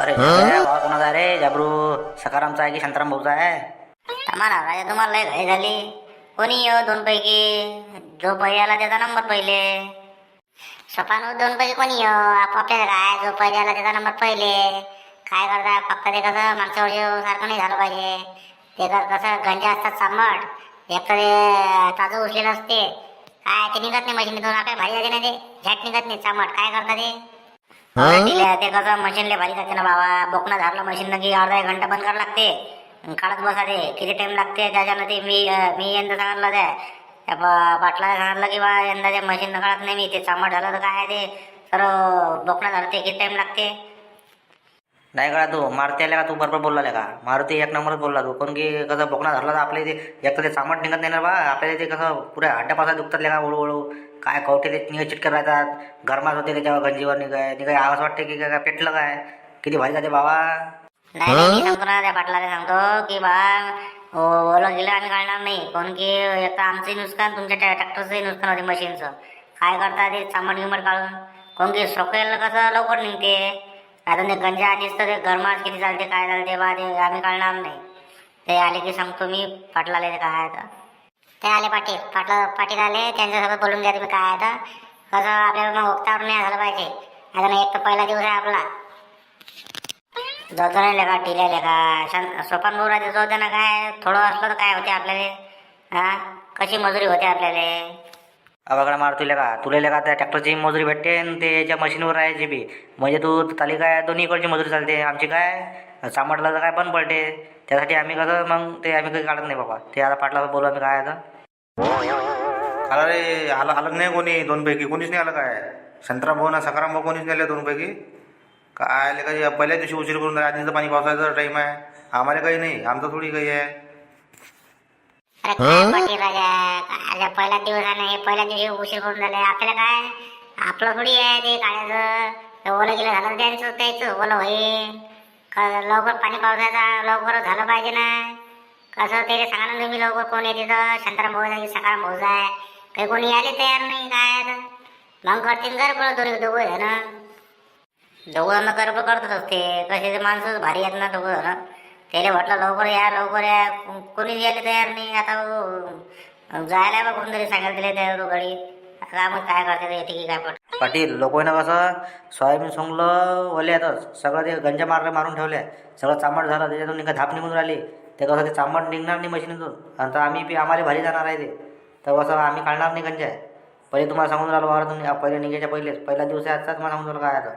अरे भावा कोणाचा रे जबरू सकारामचा आहे की शांताराम भाऊचा आहे तुम्हाला राजा तुम्हाला लय घाई झाली. कोणी येऊ दोन पैकी? जो पहिले आला त्याचा नंबर पहिले. स्वपान दोन पैकी कोणी येऊ आपापल्या काय जो पहिले आला त्याचा नंबर पहिले. काय करता फक्त ते कसं मागच्या वर्षी सारखं नाही झालं पाहिजे. ते कसं गंजे असतात सामट एक तर ते ताजं उचलेलं असते. काय ते निघत नाही मशीनीतून आपल्या भारी जाते ना ते. झॅट निघत नाही चामट काय करता ते? ते कसं मशीनले भारी जाते ना बाबा. बोकना झालं मशीन की अर्धा एक घंटा बंद करावं लागते. काढत बसा ते किती टाइम लागते? त्याच्यानं ते मी मी यंदा सांगितलं त्या त्या पा- पाटलाला सांगितलं की बा यंदा ते मशीन काढत नाही मी. ते चामट झालं तर काय ते? तर बोकना झालं ते किती टाइम लागते? नाही का तू मारुती आल्या का? तू बरोबर बोलला का? मारुती एक नंबरच बोलला तू. पण की कसं बोकणा धरला तर आपल्या इथे एक तर ते चामट निघत नाही ना बा. आपल्याला ते कसं पुऱ्या हड्ड्यापासून दुखतात का हळूहळू. काय कवटे देत निघत चिटके राहतात. गरमात होते त्याच्यावर गंजीवर निघाय निघाय. आवाज वाटते की काय पेटलं काय? किती भारी जाते बाबा. नाही नाही, मी सांगतो ना त्या पाटलाला सांगतो की बा ओलं गेलं आम्ही काढणार नाही. कोण की एक तर आमचंही नुकसान तुमच्या ट्रॅ- ट्रॅक्टरचंही नुकसान होते मशीनचं. काय करता ते चामट गिमट काढून. कोण की सोकेल कसं लवकर निघते. आता ते गंजा आधीच तर ते गरमात किती चालते काय चालते बा ते आम्ही काढणार नाही. ते आले की सांगतो मी पाटलाला ते काय आहे तर ते आले पाटील. पाटला पाटील आले त्यांच्यासोबत बोलून घ्या तुम्ही काय आता तर. कसं आपल्याला मग ओक्तावर नाही झालं पाहिजे. आता ना एक तर पहिला दिवस आहे आपला. जाऊ नाही का टिल्या का सोपान राहते जाऊ ना काय. थोडं असलं तर काय होते आपल्याला? हां? कशी मजुरी होते आपल्याला? अवाकडे मारुतीला का तुला का त्या ट्रॅक्टरची मजुरी भेटते आणि ते याच्या मशीनवर राहायची बी म्हणजे तू ताली काय दोन्हीकडची मजुरी चालते. आमची काय सांभाळला तर काय बंद पडते. त्यासाठी आम्ही कसं मग ते आम्ही काही काढत नाही बाबा. ते आता पाटला बोलू आम्ही काय आता. आला रे आलं आलं नाही कोणी दोनपैकी कोणीच नाही आलं काय? शंतराम भाऊ ना सकाराम भाऊ कोणीच नाही आले दोन पैकी? काय आले काही पहिल्या दिवशी उशीर करून राहिले. आधीचं पाणी पावसाचा टाईम आहे. आम्हाला काही नाही. आमचं थोडी काही आहे. अरे काय पाटील राजा? काय आज पहिला दिवस आहे ना हे पहिल्या दिवशी उशीर करून झाले आपल्याला काय? आपलं थोडी आहे ते काढायचं ओलं गेलं झालं त्यांचं त्याचं ओलं होईल. लवकर पाणी पावसाचा लवकर झालं पाहिजे ना. कसं त्याला सांगा ना तुम्ही लवकर कोण येते तर शांताराम भाऊ की सकाराम भाऊ आहे. काही कोणी यायला तयार नाही काय. मग करतील घर पडत दोघे दोघं जण. दोघं जण गरब करतच असते. कसे ते माणसं भारी आहेत ना दोघं जण. त्याला म्हटलं लवकर या लवकर या. को- कोणीच यायला तयार नाही. आता जायला बा कोणतरी सांगायला दिले तयार गाडी आता मग काय करते येते की काय पट पाटील लोकांना कसं सोयाबीन सोंगलं ओले येतच सगळं ते गंजा मारले मारून ठेवले. सगळं चांबट झालं त्याच्यातून निघा धाप निघून राहिली. ते कसं ते चांबट निघणार नाही मशीनीतून आणि तर आम्ही बी आम्हाला भारी जाणार आहे ते. तर कसं आम्ही काढणार नाही गंजा. पहिले तुम्हाला सांगून राहिलो वावर तुम्ही पहिले निघायच्या पहिलेच. पहिला दिवस आहे आजचा तुम्हाला सांगून राहिलो काय आता.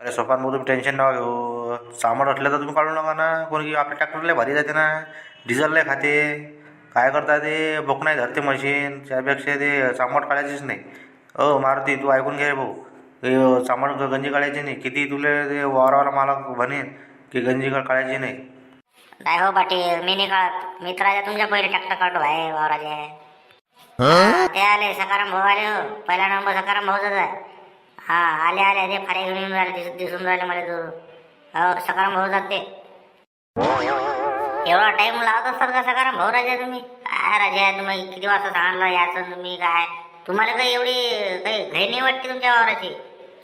अरे सोपान भाऊ तुम्ही टेन्शन नका घेऊ. सामान असलं तर तुम्ही काढू नका ना. कोणी आपल्या ट्रॅक्टरला भारी जाते ना. डिझेलला खाते. काय करता ते? बोक नाही धरते मशीन त्यापेक्षा ते चामट काढायचीच नाही. अ मारुती तू ऐकून घे भाऊ. ते गंजी काढायची नाही. किती तुला ते वावरावाला मालक म्हणेन की गंजी काढायची नाही. नाही हो पाटील? मी नाही काढत. मित्राच्या तुमच्या पहिले ट्रॅक्टर काढतो आहे वावराचे. हा, ते आले सकाराम भाऊ आले हो. पहिला नंबर सकाराम भाऊचाच आहे. हा आले आले. ते फारे घेऊन येऊन राहिले दिस- दिसून राहिले मला दूर हो सकाराम भाऊ जाते. एवढा टाइम लावत असतात का सकाराम भाऊ राजा तुम्ही? काय राजा तुम्ही किती वाजता सांगितलं याचं तुम्ही काय? तुम्हाला काही एवढी काही घाई नाही वाटते तुमच्या वावराची?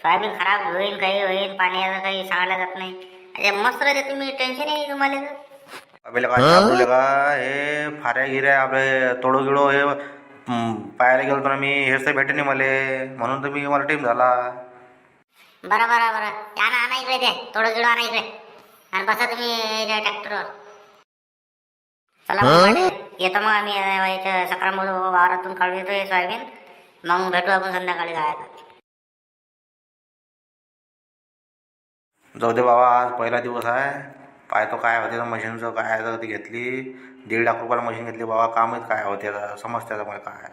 सोयाबीन खराब होईल काही होईल पाण्याचं काही सांगायला जात नाही. अरे मस्त राहते तुम्ही टेन्शन आहे तुम्हाला हे? फाऱ्या गिऱ्या आपले तोडो गिडो हे पाहायला गेलो तर मी हेच तर भेटे नाही मला. म्हणून तर मी मला टाईम झाला. बरं बरं बरं. ना आणा इकडे ते. थोडं गिडं आणा इकडे. आणि बसा तुम्ही ट्रॅक्टरवर चला मग. येतो मग आम्ही सकाळ वावरातून काढून येतो हे सोयाबीन. मग भेटू आपण संध्याकाळी काय जाऊ दे बाबा आज पहिला दिवस आहे. पाहतो काय होते मशीनचं काय आहे ती घेतली. दीड लाख रुपयाला मशीन घेतली बाबा. कामच काय होते समजते मला काय.